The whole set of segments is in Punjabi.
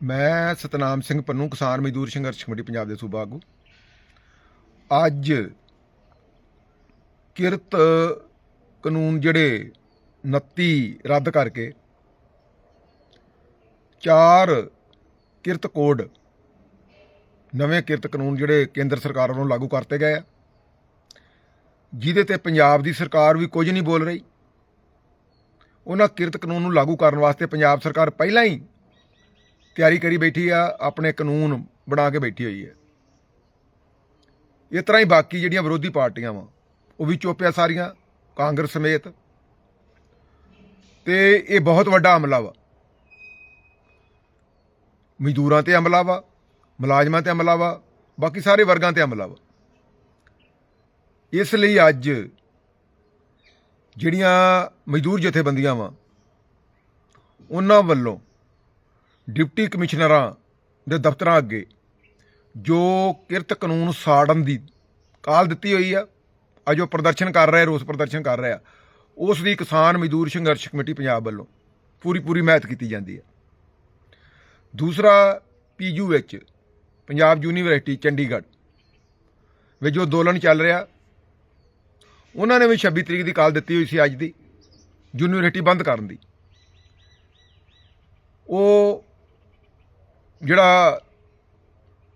ਮੈਂ ਸਤਨਾਮ ਸਿੰਘ ਪੰਨੂ, ਕਿਸਾਨ ਮਜ਼ਦੂਰ ਸੰਘਰਸ਼ ਕਮੇਟੀ, ਪੰਜਾਬ ਦੇ ਸੂਬਾ ਆਗੂ। ਅੱਜ ਕਿਰਤ ਕਾਨੂੰਨ ਜਿਹੜੇ 29 ਰੱਦ ਕਰਕੇ ਚਾਰ ਕਿਰਤ ਕੋਡ, ਨਵੇਂ ਕਿਰਤ ਕਾਨੂੰਨ ਜਿਹੜੇ ਕੇਂਦਰ ਸਰਕਾਰ ਵੱਲੋਂ ਲਾਗੂ ਕਰਤੇ ਗਏ ਆ, ਜਿਹਦੇ ਤੇ ਪੰਜਾਬ ਦੀ ਸਰਕਾਰ ਵੀ ਕੁਝ ਨਹੀਂ ਬੋਲ ਰਹੀ। ਉਹਨਾਂ ਕਿਰਤ ਕਾਨੂੰਨ ਨੂੰ ਲਾਗੂ ਕਰਨ ਵਾਸਤੇ ਪੰਜਾਬ ਸਰਕਾਰ ਪਹਿਲਾਂ ਹੀ ਤਿਆਰੀ ਕਰੀ ਬੈਠੀ ਆ, ਆਪਣੇ ਕਾਨੂੰਨ ਬਣਾ ਕੇ ਬੈਠੀ ਹੋਈ ਹੈ। ਇਸ ਤਰ੍ਹਾਂ ਹੀ ਬਾਕੀ ਜਿਹੜੀਆਂ ਵਿਰੋਧੀ ਪਾਰਟੀਆਂ ਵਾ, ਉਹ ਵੀ ਚੁੱਪਿਆ ਸਾਰੀਆਂ, ਕਾਂਗਰਸ ਸਮੇਤ। ਤੇ ਇਹ ਬਹੁਤ ਵੱਡਾ ਹਮਲਾ ਵਾ। ਮਜ਼ਦੂਰਾਂ ਤੇ ਹਮਲਾ ਵਾ, ਮੁਲਾਜ਼ਮਾਂ ਤੇ ਹਮਲਾ ਵਾ, ਬਾਕੀ ਸਾਰੇ ਵਰਗਾਂ ਤੇ ਹਮਲਾ ਵਾ। ਇਸ ਲਈ ਅੱਜ ਜਿਹੜੀਆਂ ਮਜ਼ਦੂਰ ਜਥੇਬੰਦੀਆਂ ਵਾ, ਉਹਨਾਂ ਵੱਲੋਂ ਡਿਪਟੀ ਕਮਿਸ਼ਨਰਾਂ ਦੇ ਦਫ਼ਤਰਾਂ ਅੱਗੇ ਜੋ ਕਿਰਤ ਕਾਨੂੰਨ ਸਾੜਨ ਦੀ ਕਾਲ ਦਿੱਤੀ ਹੋਈ ਆ ਅੱਜ ਉਹ ਪ੍ਰਦਰਸ਼ਨ ਕਰ ਰਹੇ, ਰੋਸ ਪ੍ਰਦਰਸ਼ਨ ਕਰ ਰਹੇ ਆ, ਉਸ ਦੀ ਕਿਸਾਨ ਮਜ਼ਦੂਰ ਸੰਘਰਸ਼ ਕਮੇਟੀ ਪੰਜਾਬ ਵੱਲੋਂ ਪੂਰੀ ਪੂਰੀ ਮਿਹਨਤ ਕੀਤੀ ਜਾਂਦੀ ਹੈ ਦੂਸਰਾ ਪੀਯੂ ਵਿੱਚ ਪੰਜਾਬ ਯੂਨੀਵਰਸਿਟੀ, ਚੰਡੀਗੜ੍ਹ ਵਿੱਚ ਜੋ ਅੰਦੋਲਨ ਚੱਲ ਰਿਹਾ, ਉਹਨਾਂ ਨੇ ਵੀ 26 ਤਰੀਕ ਦੀ ਕਾਲ ਦਿੱਤੀ ਹੋਈ ਸੀ ਅੱਜ ਦੀ, ਯੂਨੀਵਰਸਿਟੀ ਬੰਦ ਕਰਨ ਦੀ। ਉਹ ਜਿਹੜਾ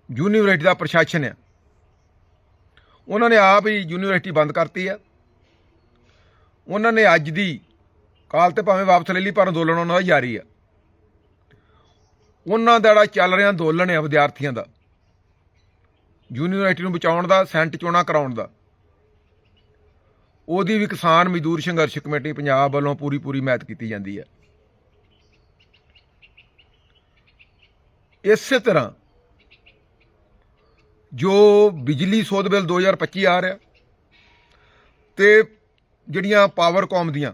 ਯੂਨੀਵਰਸਿਟੀ ਦਾ ਪ੍ਰਸ਼ਾਸਨ ਹੈ ਉਹਨਾਂ ਨੇ ਆਪ ਹੀ ਯੂਨੀਵਰਸਿਟੀ ਬੰਦ ਕਰਤੀ ਹੈ ਉਹਨਾਂ ਨੇ ਅੱਜ ਦੀ ਕਾਲ ਤੇ ਭਾਵੇਂ ਵਾਪਸ ਲੈ ਲਈ, ਪਰ ਅੰਦੋਲਨ ਉਹਨਾਂ ਦਾ ਜਾਰੀ ਆ। ਉਹਨਾਂ ਦਾ ਜਿਹੜਾ ਚੱਲ ਰਿਹਾ ਅੰਦੋਲਨ ਹੈ ਵਿਦਿਆਰਥੀਆਂ ਦਾ, ਯੂਨੀਵਰਸਿਟੀ ਨੂੰ ਬਚਾਉਣ ਦਾ, ਸੈਂਟ ਚੋਣਾ ਕਰਾਉਣ ਦਾ, ਉਹਦੀ ਵੀ ਕਿਸਾਨ ਮਜ਼ਦੂਰ ਸੰਘਰਸ਼ ਕਮੇਟੀ ਪੰਜਾਬ ਵੱਲੋਂ ਪੂਰੀ ਪੂਰੀ ਮਿਹਨਤ ਕੀਤੀ ਜਾਂਦੀ ਹੈ ਇਸੇ ਤਰ੍ਹਾਂ ਜੋ ਬਿਜਲੀ ਸੋਧ ਬਿੱਲ 2025 ਆ ਰਿਹਾ ਤੇ ਜਿਹੜੀਆਂ ਪਾਵਰਕਾਮ ਦੀਆਂ,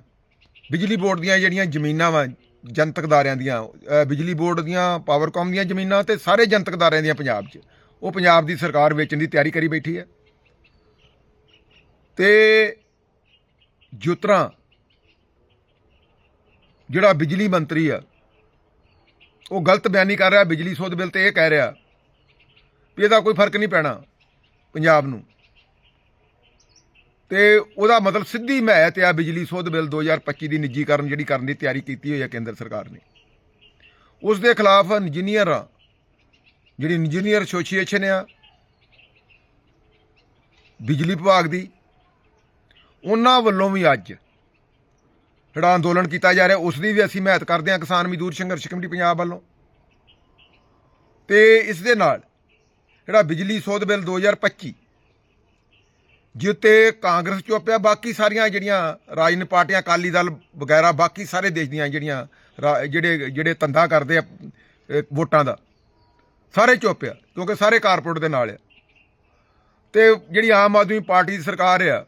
ਬਿਜਲੀ ਬੋਰਡ ਦੀਆਂ ਜਿਹੜੀਆਂ ਜ਼ਮੀਨਾਂ ਵਾ, ਜਨਤਕ ਅਦਾਰਿਆਂ ਦੀਆਂ ਬਿਜਲੀ ਬੋਰਡ ਦੀਆਂ ਪਾਵਰਕਾਮ ਦੀਆਂ ਜ਼ਮੀਨਾਂ ਤੇ ਸਾਰੇ ਜਨਤਕ ਅਦਾਰਿਆਂ ਦੀਆਂ ਪੰਜਾਬ 'ਚ। ਉਹ ਪੰਜਾਬ ਦੀ ਸਰਕਾਰ ਵੇਚਣ ਦੀ ਤਿਆਰੀ ਕਰੀ ਬੈਠੀ ਹੈ। ਤੇ ਜਿਸ ਤਰ੍ਹਾਂ ਜਿਹੜਾ ਬਿਜਲੀ ਮੰਤਰੀ ਆ ਉਹ ਗਲਤ ਬਿਆਨੀ ਕਰ ਰਿਹਾ, ਬਿਜਲੀ ਸੋਧ ਬਿੱਲ ਤੇ ਇਹ ਕਹਿ ਰਿਹਾ ਵੀ ਇਹਦਾ ਕੋਈ ਫ਼ਰਕ ਨਹੀਂ ਪੈਣਾ ਪੰਜਾਬ ਨੂੰ। ਤੇ ਉਹਦਾ ਮਤਲਬ ਸਿੱਧੀ ਹਮਾਇਤ ਆ ਬਿਜਲੀ ਸੋਧ ਬਿੱਲ 2025 ਦੀ ਨਿੱਜੀਕਰਨ ਜਿਹੜੀ ਕਰਨ ਦੀ ਤਿਆਰੀ ਕੀਤੀ ਹੋਈ ਹੈ ਕੇਂਦਰ ਸਰਕਾਰ ਨੇ। ਉਸ ਦੇ ਖਿਲਾਫ ਇੰਜੀਨੀਅਰ, ਜਿਹੜੀ ਇੰਜੀਨੀਅਰ ਐਸੋਸੀਏਸ਼ਨ ਆ, ਬਿਜਲੀ ਵਿਭਾਗ ਦੀ, ਉਹਨਾਂ ਵੱਲੋਂ ਵੀ ਅੱਜ ਜਿਹੜਾ ਅੰਦੋਲਨ ਕੀਤਾ ਜਾ ਰਿਹਾ ਉਸ ਦੀ ਵੀ ਅਸੀਂ ਹਮਾਇਤ ਕਰਦੇ ਹਾਂ ਕਿਸਾਨ ਮਜ਼ਦੂਰ ਸੰਘਰਸ਼ ਕਮੇਟੀ ਪੰਜਾਬ ਵੱਲੋਂ। ਤੇ ਇਸ ਦੇ ਨਾਲ ਜਿਹੜਾ ਬਿਜਲੀ ਸੋਧ ਬਿੱਲ 2025 ਜਿੱਤੇ ਕਾਂਗਰਸ ਚੁੱਪਿਆ ਬਾਕੀ ਸਾਰੀਆਂ ਜਿਹੜੀਆਂ ਰਾਜਨੀਤਿਕ ਪਾਰਟੀਆਂ, ਅਕਾਲੀ ਦਲ ਵਗੈਰਾ, ਬਾਕੀ ਸਾਰੇ ਦੇਸ਼ ਦੀਆਂ ਜਿਹੜੀਆਂ ਰਾ- ਜਿਹੜੇ ਜਿਹੜੇ ਧੰਦਾ ਕਰਦੇ ਆ ਵੋਟਾਂ ਦਾ, ਸਾਰੇ ਚੁੱਪਿਆ ਕਿਉਂਕਿ ਸਾਰੇ ਕਾਰਪੋਰੇਟ ਦੇ ਨਾਲ ਆ। ਤੇ ਜਿਹੜੀ ਆਮ ਆਦਮੀ ਪਾਰਟੀ ਦੀ ਸਰਕਾਰ ਆ,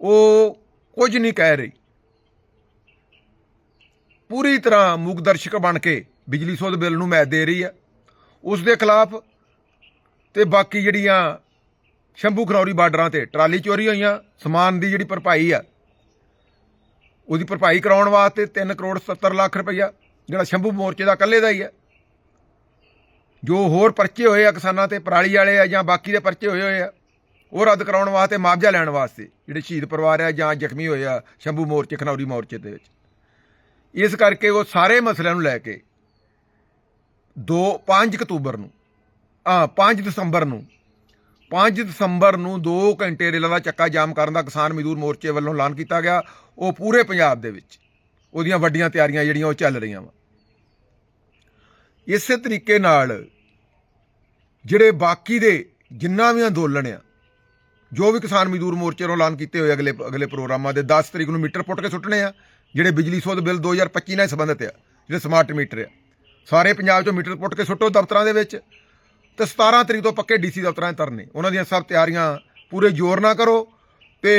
ਉਹ ਕੁਝ ਨਹੀਂ ਕਹਿ ਰਹੀ। ਪੂਰੀ ਤਰ੍ਹਾਂ ਮੂਕ ਦਰਸ਼ਕ ਬਣ ਕੇ ਬਿਜਲੀ ਸੋਧ ਬਿੱਲ ਨੂੰ ਮੈਂ ਦੇ ਰਹੀ ਹੈ ਉਸ ਦੇ ਖਿਲਾਫ ਤੇ ਬਾਕੀ ਜਿਹੜੀਆਂ ਸ਼ੰਭੂ ਖਨੌਰੀ ਬਾਰਡਰਾਂ ਤੇ ਟਰਾਲੀ ਚੋਰੀ ਹੋਈਆਂ, ਸਮਾਨ ਦੀ ਜਿਹੜੀ ਭਰਪਾਈ ਆ, ਉਹਦੀ ਭਰਪਾਈ ਕਰਾਉਣ ਵਾਸਤੇ 3 ਕਰੋੜ 70 ਲੱਖ ਰੁਪਈਆ, ਜਿਹੜਾ ਸ਼ੰਭੂ ਮੋਰਚੇ ਦਾ ਇਕੱਲੇ ਦਾ ਹੀ ਆ। ਜੋ ਹੋਰ ਪਰਚੇ ਹੋਏ ਆ ਕਿਸਾਨਾਂ ਤੇ, ਪਰਾਲੀ ਵਾਲੇ ਆ ਜਾਂ ਬਾਕੀ ਦੇ ਪਰਚੇ ਹੋਏ ਹੋਏ ਆ ਉਹ ਰੱਦ ਕਰਾਉਣ ਵਾਸਤੇ ਮੁਆਵਜ਼ਾ ਲੈਣ ਵਾਸਤੇ, ਜਿਹੜੇ ਸ਼ਹੀਦ ਪਰਿਵਾਰ ਆ ਜਾਂ ਜ਼ਖਮੀ ਹੋਏ ਆ ਸ਼ੰਭੂ ਮੋਰਚੇ, ਖਨੌਰੀ ਮੋਰਚੇ ਦੇ ਵਿੱਚ। ਇਸ ਕਰਕੇ ਉਹ ਸਾਰੇ ਮਸਲਿਆਂ ਨੂੰ ਲੈ ਕੇ 2 5 ਅਕਤੂਬਰ ਨੂੰ ਆ 5 ਦਸੰਬਰ ਨੂੰ 5 ਦਸੰਬਰ ਨੂੰ 2 ਘੰਟੇ ਰੇਲਾਂ ਦਾ ਚੱਕਾ ਜਾਮ ਕਰਨ ਦਾ ਕਿਸਾਨ ਮਜ਼ਦੂਰ ਮੋਰਚੇ ਵੱਲੋਂ ਐਲਾਨ ਕੀਤਾ ਗਿਆ। ਉਹ ਪੂਰੇ ਪੰਜਾਬ ਦੇ ਵਿੱਚ, ਉਹਦੀਆਂ ਵੱਡੀਆਂ ਤਿਆਰੀਆਂ ਜਿਹੜੀਆਂ ਉਹ ਚੱਲ ਰਹੀਆਂ ਵਾ। ਇਸੇ ਤਰੀਕੇ ਨਾਲ ਜਿਹੜੇ ਬਾਕੀ ਦੇ ਜਿੰਨਾ ਵੀ ਅੰਦੋਲਨ ਆ ਜੋ ਵੀ ਕਿਸਾਨ ਮਜ਼ਦੂਰ ਮੋਰਚੇ ਵੱਲੋਂ ਐਲਾਨ ਕੀਤੇ ਹੋਏ ਅਗਲੇ ਅਗਲੇ ਪ੍ਰੋਗਰਾਮਾਂ ਦੇ 10 ਤਰੀਕ ਨੂੰ ਮੀਟਰ ਪੁੱਟ ਕੇ ਸੁੱਟਣੇ ਆ, ਜਿਹੜੇ ਬਿਜਲੀ ਸੋਧ ਬਿੱਲ 2025 ਨਾਲ ਸੰਬੰਧਿਤ ਆ, ਜਿਹੜੇ ਸਮਾਰਟ ਮੀਟਰ ਆ। ਸਾਰੇ ਪੰਜਾਬ 'ਚੋਂ ਮੀਟਰ ਪੁੱਟ ਕੇ ਸੁੱਟੋ ਦਫ਼ਤਰਾਂ ਦੇ ਵਿੱਚ ਤੇ 17 ਤਰੀਕ ਤੋਂ ਪੱਕੇ ਡੀਸੀ ਦਫ਼ਤਰਾਂ 'ਚ ਤਰਨੇ ਉਹਨਾਂ ਦੀਆਂ ਸਭ ਤਿਆਰੀਆਂ ਪੂਰੇ ਜ਼ੋਰ ਨਾਲ ਕਰੋ ਤੇ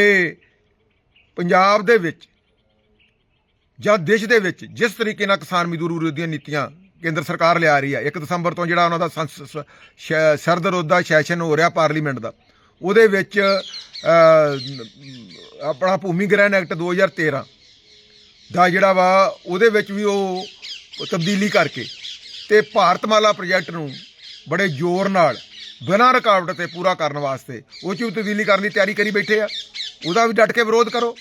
ਪੰਜਾਬ ਦੇ ਵਿੱਚ ਜਾਂ ਦੇਸ਼ ਦੇ ਵਿੱਚ ਜਿਸ ਤਰੀਕੇ ਨਾਲ ਕਿਸਾਨ ਮਜ਼ਦੂਰ ਵਿਰੋਧੀਆਂ ਨੀਤੀਆਂ ਕੇਂਦਰ ਸਰਕਾਰ ਲਿਆ ਰਹੀ ਹੈ 1 ਦਸੰਬਰ ਤੋਂ ਜਿਹੜਾ ਉਹਨਾਂ ਦਾ ਸੰਸ- ਸ- ਸਰਦ ਰੋਧ ਸੈਸ਼ਨ ਹੋ ਰਿਹਾ ਪਾਰਲੀਮੈਂਟ ਦਾ ਉਹਦੇ ਵਿੱਚ ਆਪਣਾ ਭੂਮੀ ਗ੍ਰਹਿਣ ਐਕਟ 2013 ਦਾ ਜਿਹੜਾ ਵਾ, ਉਹਦੇ ਵਿੱਚ ਵੀ ਉਹ ਤਬਦੀਲੀ ਕਰਕੇ ਤੇ ਭਾਰਤਮਾਲਾ ਪ੍ਰੋਜੈਕਟ ਨੂੰ ਬੜੇ ਜ਼ੋਰ ਨਾਲ ਬਿਨਾਂ ਰੁਕਾਵਟ ਤੇ ਪੂਰਾ ਕਰਨ ਵਾਸਤੇ ਉਹ 'ਚ ਵੀ ਤਬਦੀਲੀ ਕਰਨ ਦੀ ਤਿਆਰੀ ਕਰੀ ਬੈਠੇ ਆ। ਉਹਦਾ ਵੀ ਡਟ ਕੇ ਵਿਰੋਧ ਕਰੋ।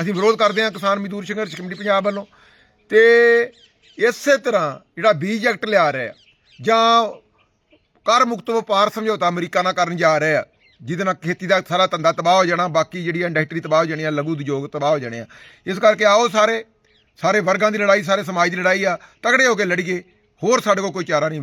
ਅਸੀਂ ਵਿਰੋਧ ਕਰਦੇ ਹਾਂ ਕਿਸਾਨ ਮਜ਼ਦੂਰ ਸੰਘਰਸ਼ ਕਮੇਟੀ ਪੰਜਾਬ ਵੱਲੋਂ। ਤੇ ਇਸੇ ਤਰ੍ਹਾਂ ਜਿਹੜਾ ਬੀਜ ਐਕਟ ਲਿਆ ਰਿਹਾ, ਜਾਂ ਕਰ ਮੁਕਤ ਵਪਾਰ ਸਮਝੌਤਾ ਅਮਰੀਕਾ ਨਾਲ ਕਰਨ ਜਾ ਰਿਹਾ ਜਿਹਦੇ ਨਾਲ ਖੇਤੀ ਦਾ ਸਾਰਾ ਧੰਦਾ ਤਬਾਹ ਹੋ ਜਾਣਾ, ਬਾਕੀ ਜਿਹੜੀ ਇੰਡਸਟਰੀ ਤਬਾਹ ਹੋ ਜਾਣੀ ਆ, ਲਘੂ ਉਦਯੋਗ ਤਬਾਹ ਹੋ ਜਾਣੇ ਆ। ਇਸ ਕਰਕੇ ਆਓ ਸਾਰੇ ਸਾਰੇ ਵਰਗਾਂ ਦੀ ਲੜਾਈ, ਸਾਰੇ ਸਮਾਜ ਦੀ ਲੜਾਈ ਆ ਤਗੜੇ ਹੋ ਕੇ ਲੜੀਏ, ਹੋਰ ਸਾਡੇ ਕੋਲ ਕੋਈ ਚਾਰਾ ਨਹੀਂ